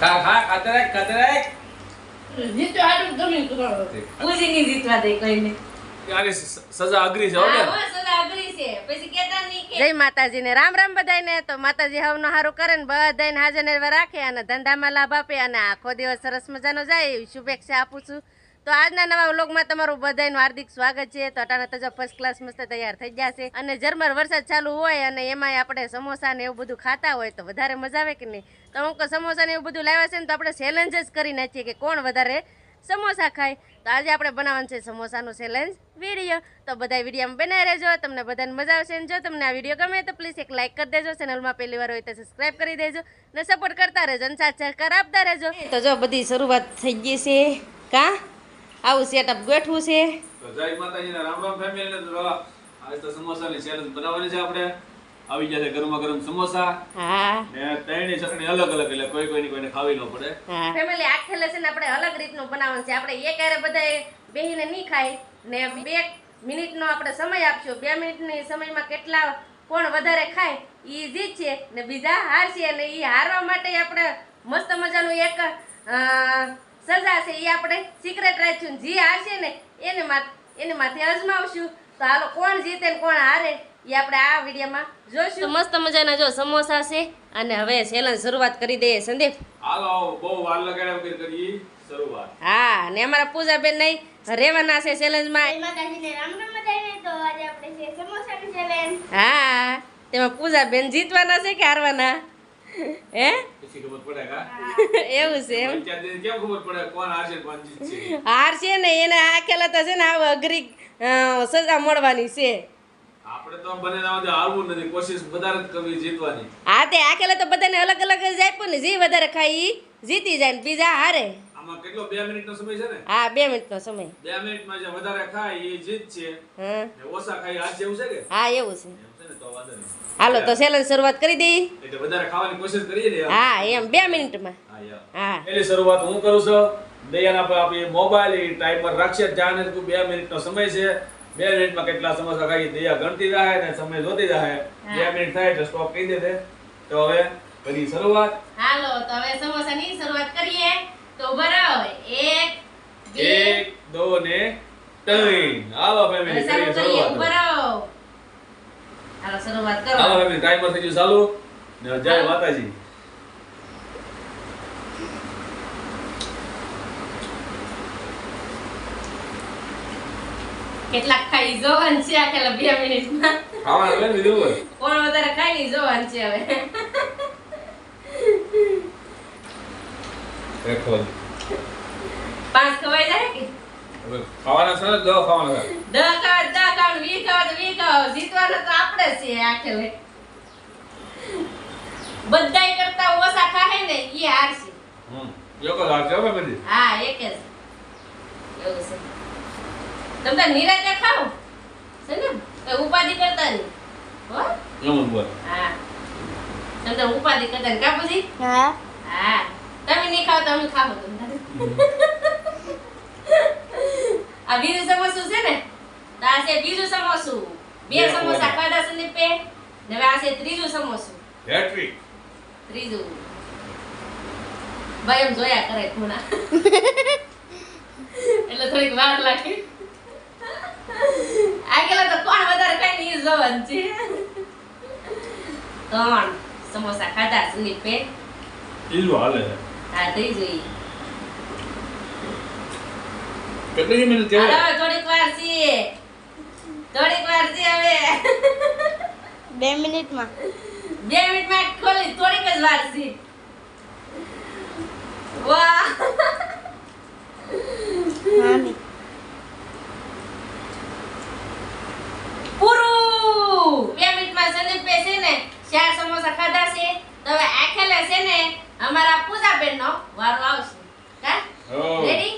ખા ખા ખાતે રાખ ખાતે જીતો આટલું ગમે કરો પૂછી નહીં જીતવા દે કોઈને. યાર સજા અઘરી છે હો બેન. હા, હો, સદા અઘરી છે. પછી કહેતા નહીં કે જય માતાજી ને રામ રામ બધાયને. તો માતાજી હવનું હારું કરે ને બધાયને હાજર રાખે અને ધંધામાં લાભ આપે અને આખો દિવસ સરસ મજાનો જાય એવી શુભેચ્છા આપું છું. તો આજના નવા વ્લોગમાં તમારું બધાયનું હાર્દિક સ્વાગત છે. તો અટાણે તજા ફર્સ્ટ ક્લાસ મસ્ત તૈયાર થઈ ગયા છે. અને ઝરમર વરસાદ ચાલુ હોય અને એમાંય આપણે સમોસા ને એવું બધું ખાતા હોય તો વધારે મજા આવે કે નહીં? તો અમુક સમોસા ને એવું બધું લાવ્યા છે ને તો આપણે ચેલેન્જ જ કરી નાખીએ કે કોણ વધારે સમોસા ખાય? તો આજે આપણે બનાવવાનું છે સમોસાનું ચેલેન્જ વીડિયો તો બધા વિડીયોમાં બનાવી રહેજો, તમને બધાને મજા આવશે. અને જો તમને આ વીડિયો ગમે તો પ્લીઝ એક લાઇક કરી દેજો. ચેનલમાં પહેલી વાર હોય તો સબસ્ક્રાઇબ કરી દેજો ને સપોર્ટ કરતા રહેજો અને સાથ સહકાર આપતા રહેજો. તો જો બધી શરૂઆત થઈ ગઈ છે. કા? આવું સેટઅપ ગોઠવું છે. તો જય માતાજીના રામ રામ ફેમિલી ને તો આજ તો સમોસાની ચેલેન્જ બનાવવાની છે આપણે. આવી ગયા છે ગરમા ગરમ સમોસા. હા. ને ત્રણેય ચટણી અલગ અલગ એટલે કોઈ કોઈની કોઈને ખાવી ન પડે. હા. ફેમિલી આખેલે છે ને આપણે અલગ રીતનું બનાવવાનું છે. આપણે એક હારે બધાએ બેહીને નહીં ખાય. ને બે મિનિટનો આપણે સમય આપશું. બે મિનિટની સમયમાં કેટલા કોણ વધારે ખાય એ જીત છે. ને બીજા હારશે અને એ હારવા માટે આપણે મસ્ત મજાનું એક અ, સજા છે એ આપણે સિક્રેટ રાખ્યું જે હારશે ને એને એને માથે અજમાવશું. તો હાલો કોણ જીતે ને કોણ હારે એ આપણે આ વિડીયોમાં જોઈશું મસ્ત મજાના જો સમોસા છે અને હવે સેલન શરૂઆત કરી દઈએ. સંદીપ. હાલો બહુ વાર લગાડ્યા વગર કરીએ શરૂઆત. હા ને અમારા પૂજાબેન નહીં રહેવાના છે ચેલેન્જમાં જય માતાજીને રામ રામ બધાને તો આજે આપણે છે સમોસાની ચેલેન્જ હા તેમાં પૂજાબેન જીતવાના છે કે હારવાના? હે? એવું છે એમ? હાર છે ને એને આખેલા તો છે ને આવું અઘરી સજા મળવાની છે. આપણે તો બને હારવું નથી. કોશિશ વધારે કરવી જીતવાની. હા તે આખેલા તો બધાને અલગ અલગ જ આપ્યું ને. જે વધારે ખાઈ જીતી જાય ને બીજા હારે. આમાં કેટલો? બે મિનિટનો સમય છે ને? હા બે મિનિટનો સમય. બે મિનિટમાં જે વધારે ખાય એ જીતશે. હા ઓછા ખાય આજ જેવું છે કે? હા એવું છે. તો હાલો તો સેલન શરૂઆત કરી દઈ એટલે વધારે ખાવાની કોશિશ કરીએ ને હા એમ બે મિનિટમાં. હા યાર. હા. એની શરૂઆત હું કરું છું. દયાના પર આપણી મોબાઈલ ટાઈમર રાખશે. જાણે કે બે મિનિટનો સમય છે. બે મિનિટમાં કેટલા સમોસા ખાઈ દયા ગણતી રહે ને સમય જોતી રહે બે મિનિટ થાય એટલે સ્ટોપ કહી દે તો. હવે કરી શરૂઆત. હાલો તો હવે સમોસાની શરૂઆત કરીએ. તો ઊભા રહો. એક બે. એક દો ને ત્રણ. હાલો ભાઈ ફેમિલી કરીએ શરૂઆત. રહો. હાલો શરૂઆત કરો? હાલો ફેમિલી ટાઈમર થઈ ગયો ચાલુ. ને જય માતાજી. કેટલાક ખાઈ જોવાનું છે આખેલા બે મિનિટમાં. ખાવાનું એટલે બીજું હોય. કોણ વધારે ખાઈ નહીં જોવાનું છે હવે. દેખો પાંચ ખવાઈ જાય કે? હવે ખાવાના છે ને દો ખાવાના છે. દહ ખાવા દહ ખાવા વી ખાવા તો વી ખાવા જીતવાના તો આપણે છે આખેલે બધાય કરતા ઓછા ખાહે ને ઈ હારશે. હમ યોકો લાગશે હવે બધી. હા એક જ. એવું છે. તમે તાર નિરાતે ખાઓ. છે ને? કઈ ઉપાધિ કરતા નહીં હો? એમ બોલ. હા. તમને ઉપાધિ કરતા નહીં કાપુજી હા. હા. તમે નહીં ખાવ તો અમે તમને. તમે આ બીજું સમોસું છે ને? તો બીજું સમોસું. બે સમોસા. ખાધા છે ને પે? હવે આ છે ત્રીજું સમોસું. હેટ્રિક. ત્રીજું. ભાઈ એમ જોયા કરે ખૂણા. એટલે થોડીક વાર લાગે. આગેલા તો કોણ વધારે કઈ નહીં જોવાનું છે? ત્રણ સમોસા ખાધા સુની પે? ઈલું હાલે હા ત્રીજું. કેટલી મિનિટ હવે થોડીક વાર છે થોડીક વાર છે હવે. બે મિનિટમાં. બે મિનિટમાં ખોલી થોડીક જ વાર છે. વાહ. મામી પૂરું. બે મિનિટમાં સંદીપ છે ને ચાર સમોસા ખાધા છે. તો હવે આખેલે છે ને અમારા પૂજાબેન નો વારો આવશે. હા. રેડી.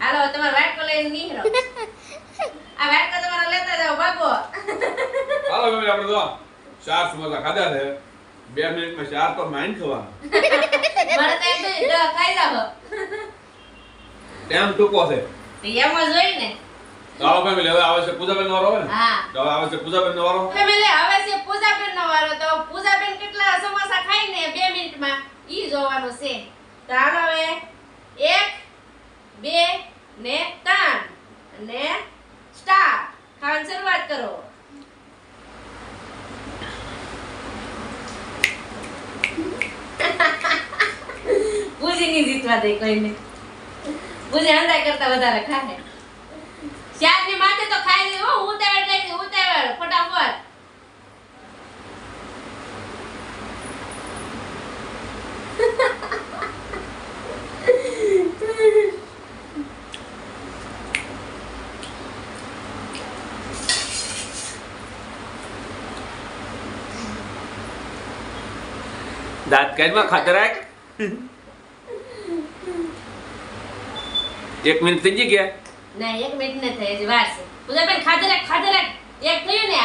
હાલો તમારો વાટકો લઈને નીકળો. આ વાટકો તમારો લેતા જાવ ભાગો. હાલો ફેમિલી આપણે તો ચાર સમોસા ખાધા છે. બે મિનિટમાં ચાર તો માઇન ખવાના મને તો એમ દહ ખાઈ જાઓ. ટાઈમ ટૂંકો છે. તો એમ જ હોય ને. તો હાલો ફેમિલી હવે આવે છે પૂજાબેન નો વારો ને? હા. તો હવે આવે છે પૂજાબેન નો વારો? ફેમિલી હવે છે પૂજાબેન નો વારો. તો પૂજાબેન કેટલા સમોસા ખાઈ ને બે મિનિટમાં ઈ જોવાનું છે. તો હવે એક બે ને ત્રણ. અને સ્ટાર્ટ ખાવાની શરૂઆત કરો. પૂજી ની જીતવા દે કોઈને પૂજી અંદાજ કરતા વધારે ખાને શાકની માથે તો ખાઈ લે હું, ઉતાવળ લઈ ઉતાવળ, ફટાફટ. દાંત કાઢમાં ખાતર રાખ એક મિનિટ થઈ ગઈ ગયા? ના એક મિનિટ ને થઈ જ વાર છે. પૂજા બેન ખાધે રાખ ખાધે રાખ એક થયું ને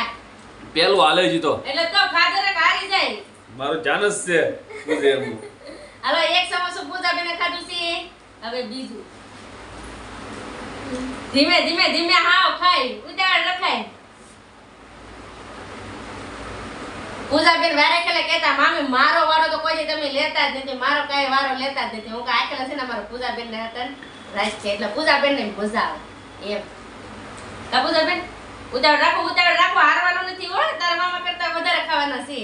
પેલું હાલે જ તો. એટલે તો ખાધે રાખ હારી જાય. મારું જાનસ છે એમનું. હવે એક સમોસો પૂજા બેને ખાધું છે. હવે બીજું. ધીમે ધીમે ધીમે હાવ ખાય ઉતાવળ રખાય. પૂજા વારે ખેલે કહેતા મામી મારો વારો તો કોઈ તમે લેતા જ નથી મારો કઈ વારો લેતા જ નથી. હું કાંઈ આખેલા છે ને મારો પૂજા ને હતા રાજ છે એટલે પૂજા ને મજા આવે એમ. કા ઉતાવળ રાખો ઉતાવળ રાખો હારવાનું નથી હો તારા મામા કરતા વધારે ખાવાના છે.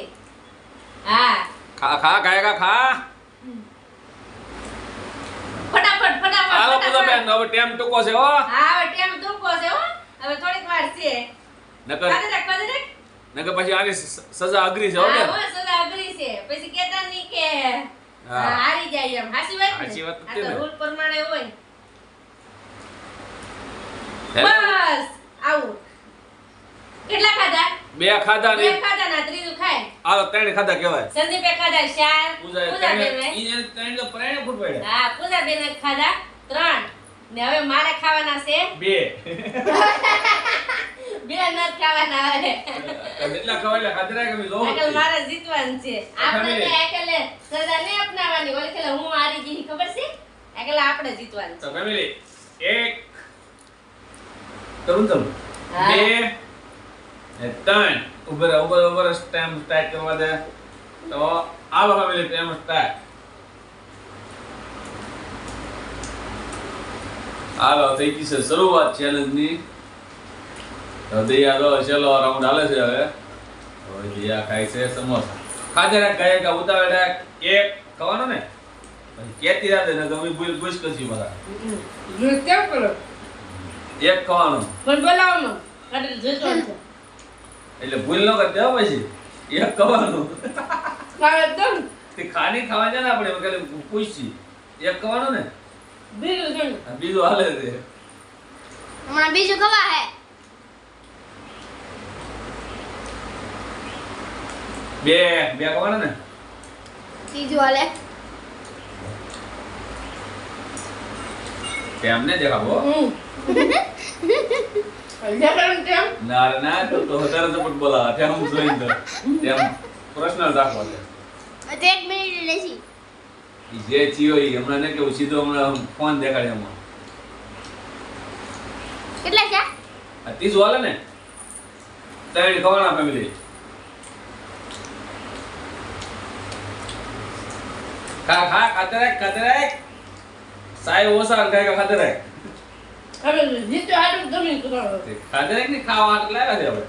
હા. ખા ખા ખાય ખા. ફટાફટ ફટાફટ હાલો પૂજા હવે ટાઈમ ટૂંકો છે હો. હા હવે ટેમ ટૂંકો છે હો. હવે થોડીક વાર છે. નકર નકર પછી આની સજા અઘરી છે હો હા સજા અઘરી છે. પછી કેતા નહીં કે હારી જાય એમ. હાસી વાત ને? હાચી વાત આ તો રૂલ પ્રમાણે હોય. બસ આવું. કેટલા ખાધા? બે ખાધા બે ખાધા ના ત્રીજું ખાય. હાલો ત્રણ ખાધા કહેવાય. સંદીપે ખાધા ચાર પૂજા પૂજા ઈ ત્રણ તો પ્રાણ ફૂટ પડ્યા. હા પૂજા બેને ખાધા ત્રણ. ને હવે મારે ખાવાના છે. બે. બે નર ખાવાના હવે જેટલા ખવાય એટલા ખાધા રાખ, અમે જોવું આગળ નથી. મારે જીતવાનું છે આપણે. તો એકલે સજા નહીં અપનાવવાની ઓલી ખેલે હું હારી ગઈ ખબર છે એકલા આપણે જીતવાનું તો family, એક કરું ને તમે? બે ને ત્રણ ઉભર રહે, ઊભો રહે, ઊભો રહે, time start કરવા દે તો આવો family, time start. હાલો થઈ ગઈ છે શરૂઆત ચેલેન્જની ની દયા તો છેલ્લો રાઉન્ડ હાલે છે હવે. હવે ખાય છે સમોસા. રાખ ગાય કા ઉતાવળ એક ખાવાનો ને? પછી કેતી રાતે ને તમે ભૂલ ભૂસ કરશી બધા કેમ કરો? એક ખવાનો. પણ બોલાવવાનું. એટલે ભૂલ ન કરતે હો પછી. એક ખાવાનું. ખાવે તો તે ખાની ખાવા છે ને આપણે ખાલી પૂછશી એક ખવાનું ને? બીજું બીજું હાલે છે. હમણાં બીજું ખવા હે. બે બે ખાવાના ને. ત્રીજું આલે તેમ ને દેખાબો હમ. ના ના તો તો તેમ તો. તેમ પ્રશ્ન એક મિનિટ જે ચિયો ઈ હમણાં ને કેવું સીધો હમણાં ફોન દેખાડે એમાં. કેટલા છે આ ત્રીજું હાલે ને? તારી ખબર ના ફેમિલી ખા ખા ખાતે રાખ ખાતે રાખ. સાય ઓછા ખાય ખાતે રાખ. હવે જીતો આટલું ગમે કરો તે ખાતે ને ખાવા લાવ્યા છે હવે.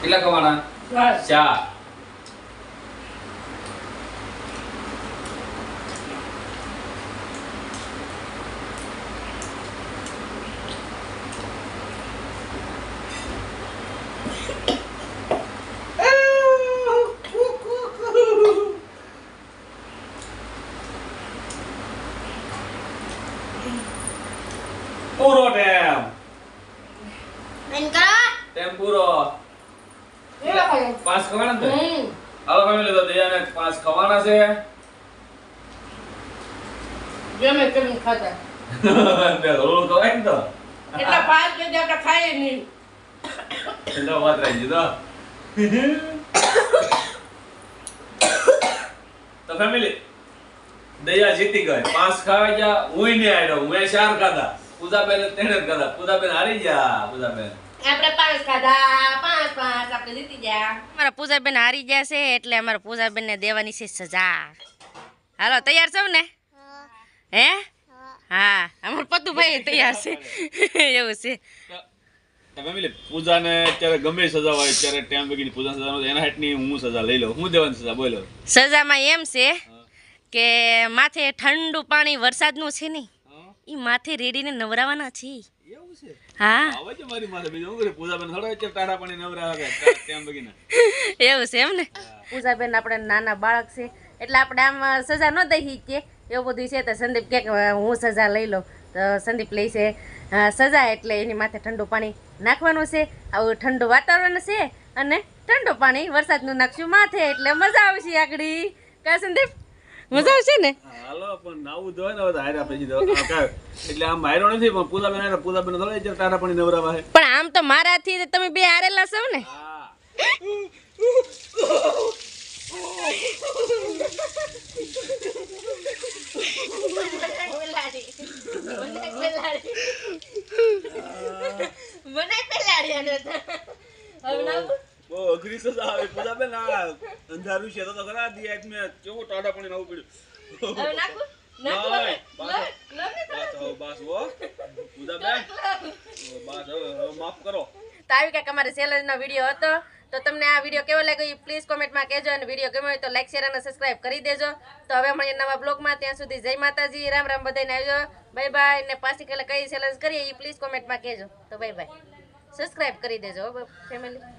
કેટલા કમાણા ચાર પૂરો ટેમ બેન કરો ટેમ પૂરો એવા ખાય પાંચ ખવાના ને તે? હમ હાલો ફેમિલી તો દયાને પાંચ ખવાના છે. ગમે કરીને ખાતા રોલ ખવાય ને તો. એટલા પાંચ વાગે આપણે ખાઈએ નહીં. એટલે વાત રહી ગઈ તો. તો ફેમિલી દયા જીતી ગઈ. પાંચ ખાવા ગયા હું ને આવ્યો હું ચાર ખાધા. પૂજાબેન તેને જ ખાધા. પૂજાબેન હારી ગયા પૂજાબેન. આપણે પાંચ ખાધા પાંચ પાંચ આપણે જીતી ગયા. અમારા પૂજાબેન હારી ગયા છે એટલે અમારા પૂજાબેનને દેવાની છે સજા. હાલો તૈયાર છો ને? હે? હા અમારું પતુભાઈ તૈયાર છે. એવું છે. ફેમિલી પૂજાને અત્યારે ગમે સજા હોય ત્યારે ટાઈમ વગેરે પૂજા સજા એના હાટની હું સજા લઈ લઉં. હું દેવાની સજા? બોલો. સજામાં એમ છે કે માથે ઠંડુ પાણી વરસાદનું છે ને એ માથે રેડીને નવરાવાના છે એવું છે. હા. એવું છે એમ ને? પૂજાબેન આપણે નાના બાળક છે એટલે આપણે આમ સજા ન દઈ કે એવું બધું છે તો સંદીપ કે હું સજા લઈ લઉં. તો સંદીપ લઈ છે સજા એટલે એની માથે ઠંડુ પાણી નાખવાનું છે. આવું ઠંડુ વાતાવરણ છે અને ઠંડુ પાણી વરસાદનું નાખશું માથે એટલે મજા આવશે આગળી. કા સંદીપ? મજા આવશે ને? હાલો પણ નાવું હોય ને હવે તો હાર્યા પછી તો એટલે આમ હાર્યો નથી પણ પૂજાબેન પૂજા બેન થોડો અત્યારે તારા પણ નવરા વાહે. પણ આમ તો મારાથી તમે બે હારેલા છો ને? હા મને પેલાડી આને તો. હવે નાખું? બહુ અઘરી સજા આવે પૂજાબેન આ અંધારું છે તો ખરા દી એક મેં કેવો ટાટા પાણી નાવું પડ્યું. હવે નાખું? તો. બસ. હવે બસ હો. પૂજાબેન બસ હવે હવે માફ કરો. તો આવી કંઈક અમારે ચેલેન્જનો વિડિયો હતો તો તમને આ વીડિયો કેવો લાગ્યો પ્લીઝ કોમેન્ટમાં કહેજો અને વીડિયો ગમ્યો હોય તો લાઈક શેર અને સબસ્ક્રાઈબ કરી દેજો. તો હવે મળીએ નવા બ્લોગમાં ત્યાં સુધી જય માતાજી. રામ રામ બધાને આવજો. બાય બાય ને પાછી કાલે કઈ ચેલેન્જ કરીએ એ પ્લીઝ કોમેન્ટમાં કહેજો. તો બાય બાય સબસ્ક્રાઇબ કરી દેજો ફેમિલી